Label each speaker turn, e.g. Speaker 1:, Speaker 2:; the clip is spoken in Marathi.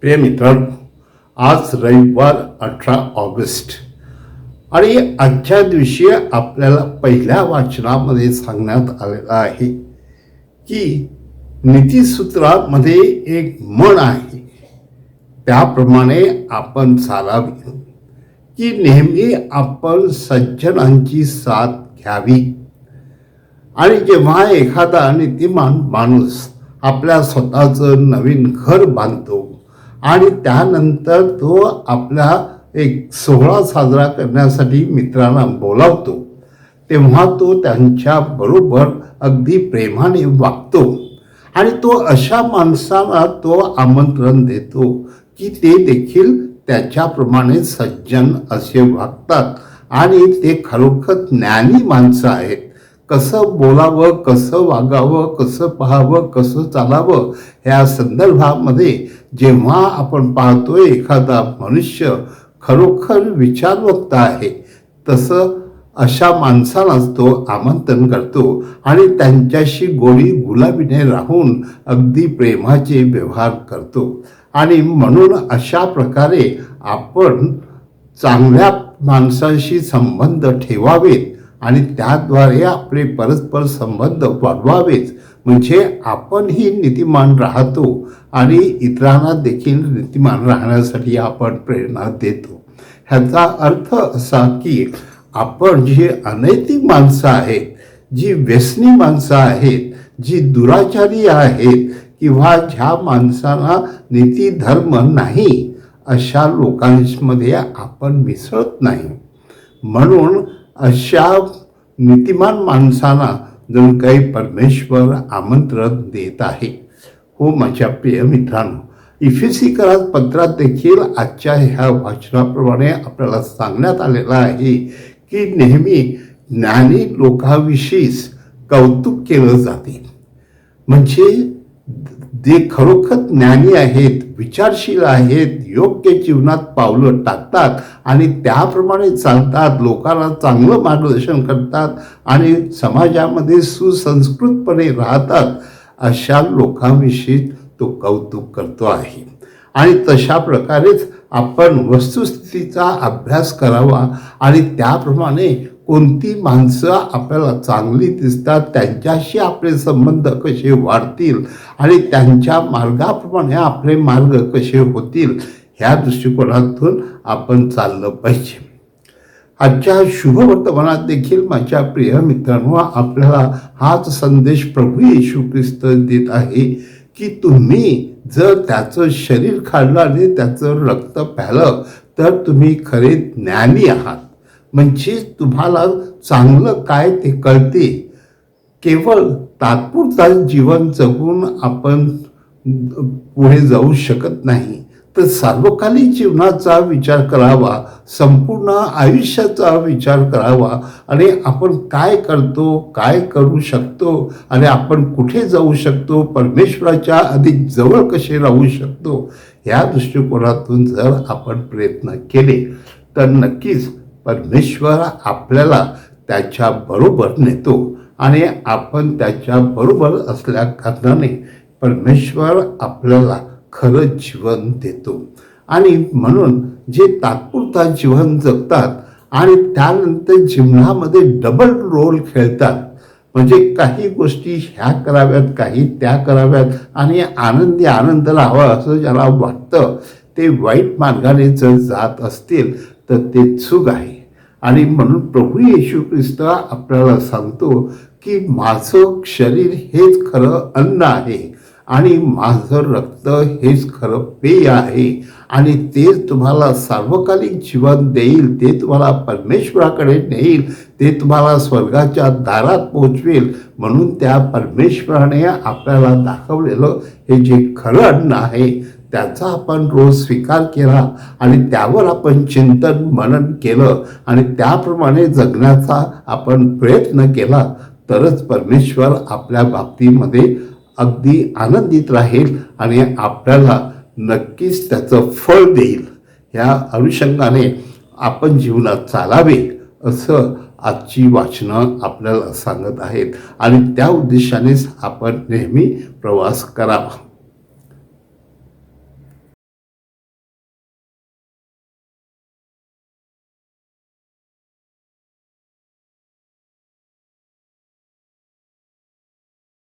Speaker 1: प्रिय मित्रांनो आज रविवार अठरा ऑगस्ट. आणि आजच्या दिवशी आपल्याला पहिल्या वाचनामध्ये सांगण्यात आलेलं आहे की नीतीसूत्रामध्ये एक म्हण आहे. त्याप्रमाणे आपण चालावे की नेहमी आपण सज्जनांची साथ घ्यावी. आणि जेव्हा एखादा नीतिमान माणूस आपल्या स्वतःचं नवीन घर बांधतो आणि त्यानंतर तो आपला एक सोहळा साजरा करण्यासाठी मित्रांना बोलावतो. तेव्हा तो त्यांच्या बरोबर अगदी प्रेमाने वागतो. आणि तो अशा माणसाला तो आमंत्रण देतो की ते देखील त्याच्याप्रमाणे सज्जन असे वागतात. आणि ते खरोखर ज्ञानी माणसं आहेत. कसं बोलावं कसं वागावं कसं पाहावं कसं चालावं ह्या संदर्भामध्ये जेव्हा आपण पाहतोय एखादा मनुष्य खरोखर विचारवक्त आहे तसं अशा माणसालाच तो आमंत्रण करतो आणि त्यांच्याशी गोडी गुलाबीने राहून अगदी प्रेमाचे व्यवहार करतो. आणि म्हणून अशा प्रकारे आपण चांगल्या माणसाशी संबंध ठेवावेत आणि त्याद्वारे आपले परस्पर संबंध वाढवावेच म्हणजे आपणही नीतिमान राहतो आणि इतरांना देखील नीतिमान राहण्यासाठी आपण प्रेरणा देतो. ह्याचा अर्थ असा की आपण जी अनैतिक माणसं आहेत जी व्यसनी माणसं आहेत जी दुराचारी आहेत किंवा ज्या माणसांना नीती धर्म नाही अशा लोकांमध्ये आपण मिसळत नाही. म्हणून अशा नीतिमान माणसांना जणू काही परमेश्वर आमंत्रण देत आहे. हो माझ्या प्रिय मित्रांनो इफिसी करार पत्रात देखील आजच्या ह्या वाचनाप्रमाणे आपल्याला सांगण्यात आलेलं आहे की नेहमी ज्ञानी लोकांविषयीच कौतुक केलं जाते. म्हणजे जे खरोखर ज्ञानी आहेत विचारशील आहेत योग्य जीवनात पावलं टाकतात आणि त्याप्रमाणे चालतात. लोकांना चांगलं मार्गदर्शन करतात आणि समाजामध्ये सुसंस्कृतपणे राहतात अशा लोकांविषयी तो कौतुक करतो आहे. आणि तशा प्रकारेच आपण वस्तुस्थितीचा अभ्यास करावा आणि त्याप्रमाणे कोणती माणसं आपल्याला चांगली दिसतात त्यांच्याशी आपले संबंध कसे वाढतील आणि त्यांच्या मार्गाप्रमाणे आपले मार्ग कसे होतील ह्या दृष्टिकोनातून आपण चाललं पाहिजे. आजच्या शुभवर्तमानात देखील माझ्या प्रिय मित्रांनो आपल्याला हाच संदेश प्रभू येशू ख्रिस्त देत आहे की तुम्ही जर त्याचं शरीर खाल्लं आणि त्याचं रक्त प्यालं तर तुम्ही खरे ज्ञानी आहात. म्हणजे तुम्हाला चांगलं काय ते कळते. केवळ तात्पुरता जीवन जगून आपण पुढे जाऊ शकत नाही. तर सार्वकालिक जीवनाचा विचार करावा संपूर्ण आयुष्याचा विचार करावा. आणि आपण काय करतो काय करू शकतो आणि आपण कुठे जाऊ शकतो परमेश्वराच्या अधिक जवळ कसे राहू शकतो ह्या दृष्टिकोनातून जर आपण प्रयत्न केले तर नक्कीच परमेश्वर आपल्याला त्याच्या बरोबर नेतो आणि आपण त्याच्या बरोबर असल्या कारणाने परमेश्वर आपल्याला खरं जीवन देतो. आणि म्हणून जे तात्पुरता जीवन जगतात आणि त्यानंतर जीवनामध्ये डबल रोल खेळतात म्हणजे काही गोष्टी ह्या कराव्यात काही त्या कराव्यात आणि आनंदी आनंद राहावा असं ज्याला वाटतं ते वाईट मार्गाने जर जात असतील तर ते चूक आहे. आणि म्हणून प्रभू येशू ख्रिस्त आपल्याला सांगतो की माझं शरीर हेच खरं अन्न आहे आणि माझं रक्त हेच खरं पेय आहे आणि ते तुम्हाला सार्वकालिक जीवन देईल ते तुम्हाला परमेश्वराकडे नेईल ते तुम्हाला स्वर्गाच्या दारात पोचवेल म्हणून त्या परमेश्वराने आपल्याला दाखवलेलं हे जे खरं अन्न आहे त्याचा आपण रोज स्वीकार केला आणि त्यावर आपण चिंतन मनन केलं आणि त्याप्रमाणे जगण्याचा आपण प्रयत्न केला तरच परमेश्वर आपल्या बाबतीमध्ये अगदी आनंदित राहील आणि आपल्याला नक्कीच त्याचं फळ देईल. ह्या अनुषंगाने आपण जीवनात चालावे असं आजची वाचनं आपल्याला सांगत आहेत. आणि त्या उद्देशानेच आपण नेहमी प्रवास करावा.